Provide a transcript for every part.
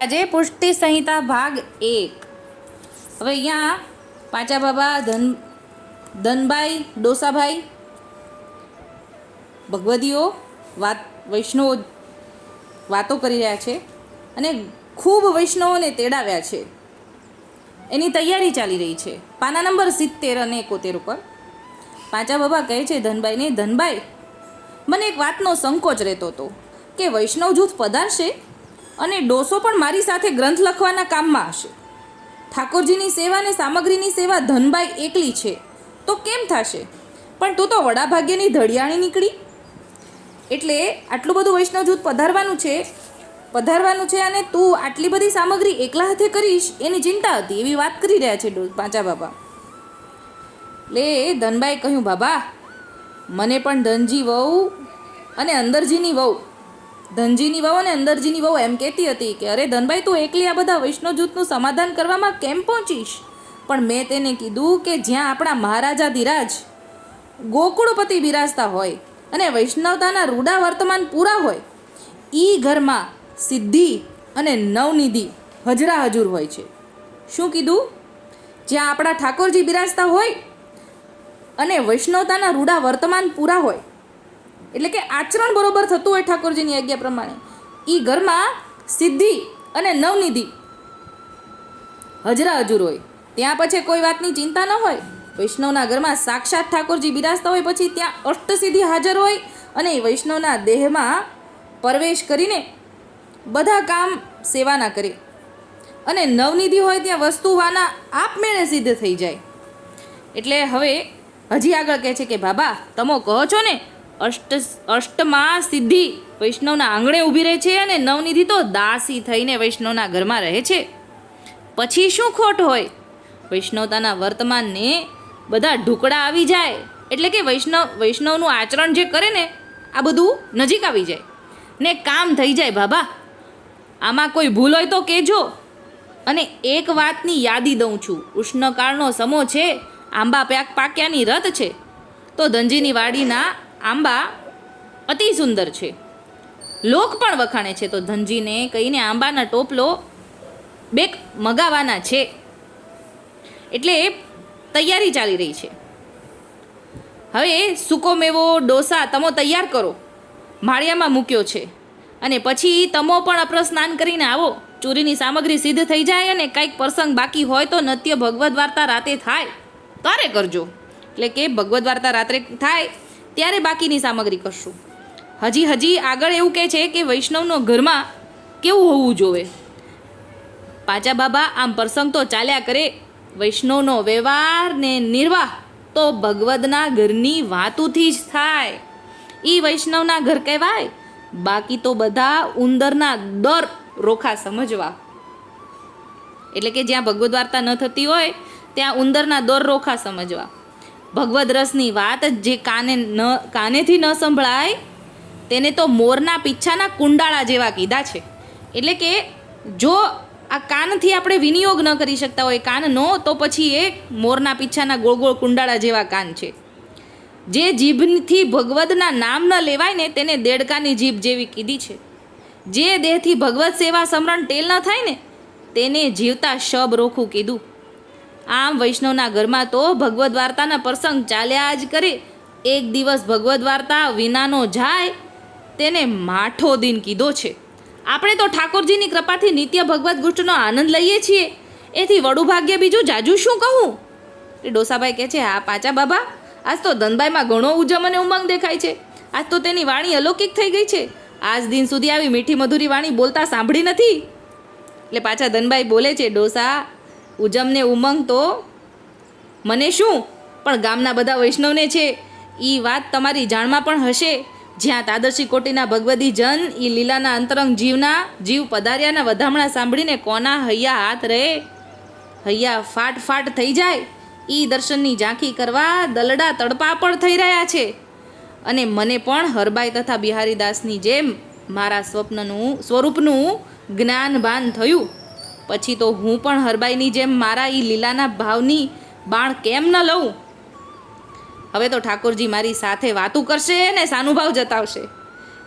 આજે પુષ્ટિ સંહિતા ભાગ એક. હવે અહીંયા પાંચા બાબા ધન ધનભાઈ ડોસાભાઈ, ભગવદીઓ વાત, વૈષ્ણવો વાતો કરી રહ્યા છે અને ખૂબ વૈષ્ણવોને તેડાવ્યા છે. એની તૈયારી ચાલી રહી છે. પાના નંબર સિત્તેર અને એકોતેર ઉપર. પાંચા બાબા કહે છે ધનભાઈને ધનભાઈ મને એક વાતનો સંકોચ રહેતો હતો કે વૈષ્ણવ જૂથ પધારશે? અને ડોસો પણ મારી સાથે ગ્રંથ લખવાના કામમાં હશે. ઠાકોરજીની સેવા અને સામગ્રીની સેવા ધનબાઈ એકલી છે. તો કેમ થશે? પણ તું તો વડાભાગ્યની ધડિયાણી નીકળી. એટલે આટલું બધું વૈષ્ણવ જૂથ પધારવાનું છે. પધારવાનું છે અને તું આટલી બધી સામગ્રી એકલા હાથે કરીશ? એની ચિંતા હતી. એવી વાત કરી રહ્યા છે પાંચા બાબા. લે, ધનબાઈ કહ્યું, બાબા, મને પણ ધનજી વહુ અને અંદરજીની વહુ ધનજીની વહુ અને અંદરજીની વહુ એમ કહેતી હતી કે, અરે ધનભાઈ, તું એકલી આ બધા વૈષ્ણવ જૂથનું સમાધાન કરવામાં કેમ પહોંચીશ? પણ મેં તેને કીધું કે, જ્યાં આપણા મહારાજા ધીરાજ ગોકુળપતિ બિરાજતા હોય અને વૈષ્ણવતાના રૂડા વર્તમાન પૂરા હોય એ ઘરમાં સિદ્ધિ અને નવનિધિ હજરા હજુર હોય છે. શું કીધું? જ્યાં આપણા ઠાકોરજી બિરાજતા હોય અને વૈષ્ણવતાના રૂડા વર્તમાન પૂરા હોય એટલે કે આચરણ બરોબર થતું હોય ઠાકોરજીની આજ્ઞા પ્રમાણે. એ ઘરમાં સિદ્ધિ અને નવનિધિ હજરા હજુર હોય. ત્યાં પછી કોઈ વાતની ચિંતા ન હોય. વૈષ્ણવના ઘરમાં સાક્ષાત ઠાકોરજી બિરાજતા હોય પછી ત્યાં અષ્ટસિદ્ધિ હાજર હોય અને વૈષ્ણવના દેહમાં પ્રવેશ કરીને બધા કામ સેવાના કરે. અને નવનિધિ હોય ત્યાં વસ્તુવાના આપમેળે સિદ્ધ થઈ જાય. એટલે હવે હજી આગળ કહે છે કે, બાબા, તમે કહો છો ને અષ્ટ અષ્ટમાં સિદ્ધિ વૈષ્ણવના આંગણે ઊભી રહે છે અને નવનિધિ તો દાસી થઈને વૈષ્ણવના ઘરમાં રહે છે. પછી શું ખોટ હોય? વૈષ્ણવતાના વર્તમાનને બધા ઢુકડા આવી જાય. એટલે કે વૈષ્ણવ, વૈષ્ણવનું આચરણ જે કરે ને, આ બધું નજીક આવી જાય. ને કામ થઈ જાય બાબા. આમાં કોઈ ભૂલ હોય તો કહેજો. અને એક વાતની યાદી દઉં છું. ઉષ્ણકાળનો સમો છે. આંબા પાક પાક્યાની રત છે. તો ધનજીની વાડીના આંબા અતિ સુંદર છે. લોક પણ વખાણે છે તો ધનજીને કહીને આંબાના ટોપલો બેક મગાવાના છે. એટલે તૈયારી ચાલી રહી છે. હવે સૂકો મેવો, ડોસા તમો તૈયાર કરો. માળિયામાં મૂક્યો છે. અને પછી તમો પણ અપ્ર સ્નાન કરીને આવો. ચોરીની સામગ્રી સિદ્ધ થઈ જાય અને કંઈક પ્રસંગ બાકી હોય તો નત્ય ભગવદ્ વાર્તા રાતે થાય. તારે કરજો. એટલે કે ભગવદ્ વાર્તા રાત્રે થાય ત્યારે બાકીની સામગ્રી કરશું. હજી હજી આગળ એવું કહે છે કે વૈષ્ણવનો ઘરમાં કેવું હોવું જોવે? પાચા બાબા, આમ પ્રસંગ તો ચાલ્યા કરે. વૈષ્ણવનો વ્યવહાર ને નિર્વાહ તો ભગવદના ઘરની વાતુથી જ થાય. એ વૈષ્ણવના ઘર કહેવાય. બાકી તો બધા ઉંદરના દર રોખા સમજવા. એટલે કે જ્યાં ભગવદ વાર્તા ન થતી હોય, ત્યાં ઉંદરના દોર રોખા સમજવા. ભગવદ રસની વાત જે કાને ન, કાનેથી ન સંભળાય, તેને તો મોરના પીછાના કુંડાળા જેવા કીધા છે. એટલે કે જો આ કાનથી આપણે વિનિયોગ ન કરી શકતા હોય કાનનો તો પછી એ મોરના પીછાના ગોળ ગોળ કુંડાળા જેવા કાન છે. જે જીભથી ભગવદના નામ ન લેવાય ને, તેને દેડકાની જીભ જેવી કીધી છે. જે દેહથી ભગવત સેવા સમરણ ટેલ ન થાય ને, તેને જીવતા શબ રોખું કીધું. આમ વૈષ્ણવના ઘરમાં તો ભગવદ્ વાર્તાના પ્રસંગ ચાલ્યા જ કરે. એક દિવસ ભગવદ્ વાર્તા વિનાનો જાય, તેને માઠો દિન કીધો છે. આપણે તો ઠાકોરજીની કૃપાથી નિત્ય ભગવદ્ ગુષ્ટનો આનંદ લઈએ છીએ. એથી વડું ભાગ્ય બીજું જાજુ શું કહું? એ ડોસાભાઈ કહે છે, હા પાચા બાબા, આજ તો ધનભાઈમાં ઘણો ઉજમ અને ઉમંગ દેખાય છે. આજ તો તેની વાણી અલૌકિક થઈ ગઈ છે. આજ દિન સુધી આવી મીઠી મધુરી વાણી બોલતા સાંભળી નથી. એટલે પાછા ધનભાઈ બોલે છે, ડોસા ઉજમને ઉમંગ તો મને શું? પણ ગામના બધા વૈષ્ણવને છે. એ વાત તમારી જાણમાં પણ હશે. જ્યાં તાદર્શી કોટીના ભગવદી જન એ લીલાના અંતરંગ જીવના જીવ પધાર્યાના વધામણા સાંભળીને કોના હૈયા હાથ રહે હૈયા ફાટ ફાટ થઈ જાય. એ દર્શનની ઝાંખી કરવા દલડા તડપા પણ થઈ રહ્યા છે. અને મને પણ હરબાઈ તથા બિહારીદાસની જેમ મારા સ્વપ્નનું, સ્વરૂપનું જ્ઞાન ભાન થયું. પછી તો હું પણ હરબાઈની જેમ મારા એ લીલાના ભાવની બાણ કેમ ન લઉં? હવે તો ઠાકોરજી મારી સાથે વાતું કરશે ને સાનુભાવ જતાવશે.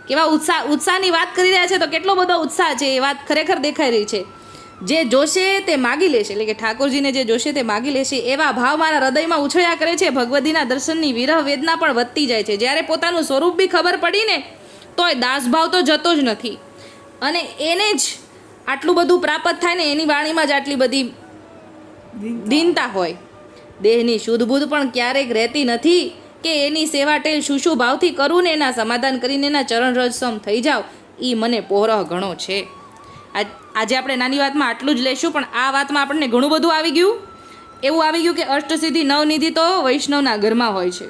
કેવા ઉત્સાહ ઉત્સાહની વાત કરી રહ્યા છે તો કેટલો બધો ઉત્સાહ છે એ વાત ખરેખર દેખાઈ રહી છે. જે જોશે તે માગી લેશે, એટલે કે ઠાકોરજીને જે જોશે તે માગી લેશે, એવા ભાવ મારા હૃદયમાં ઉછળ્યા કરે છે, ભગવદીના દર્શનની વિરહ વેદના પણ વધતી જાય છે. જ્યારે પોતાનું સ્વરૂપ બી ખબર પડીને તોય દાસભાવ તો જતો જ નથી. અને એને જ આટલું બધું પ્રાપ્ત થાય ને એની વાણીમાં જ આટલી બધી દીનતા હોય. દેહની શુદ્ધબુદ્ધ પણ ક્યારેક રહેતી નથી કે એની સેવા ટેલ શું શું ભાવથી કરું ને એના સમાધાન કરીને એના ચરણ રજસમ થઈ જાવ એ મને પોરહ ઘણો છે. આજે આપણે નાની વાતમાં આટલું જ લેશું, પણ આ વાતમાં આપણને ઘણું બધું આવી ગયું. એવું આવી ગયું કે અષ્ટસિદ્ધિ નવનિધિ તો વૈષ્ણવના ઘરમાં હોય છે.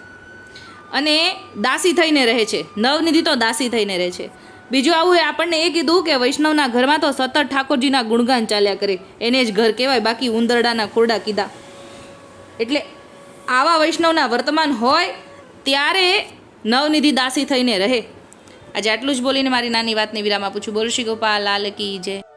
અને દાસી થઈને રહે છે. નવનિધિ તો દાસી થઈને રહે છે. બીજું આવું એ આપણને એ કીધું કે વૈષ્ણવના ઘરમાં તો સતત ઠાકોરજીના ગુણગાન ચાલ્યા કરે. એને જ ઘર કહેવાય, બાકી ઉંદરડાના ખોરડા કીધા. એટલે આવા વૈષ્ણવના વર્તમાન હોય ત્યારે નવનિધિ દાસી થઈને રહે. આજે આટલું જ બોલીને મારી નાની વાતને વિરામ આપું છું. બોલ શ્રી ગોપાલ, લાલ કી જય.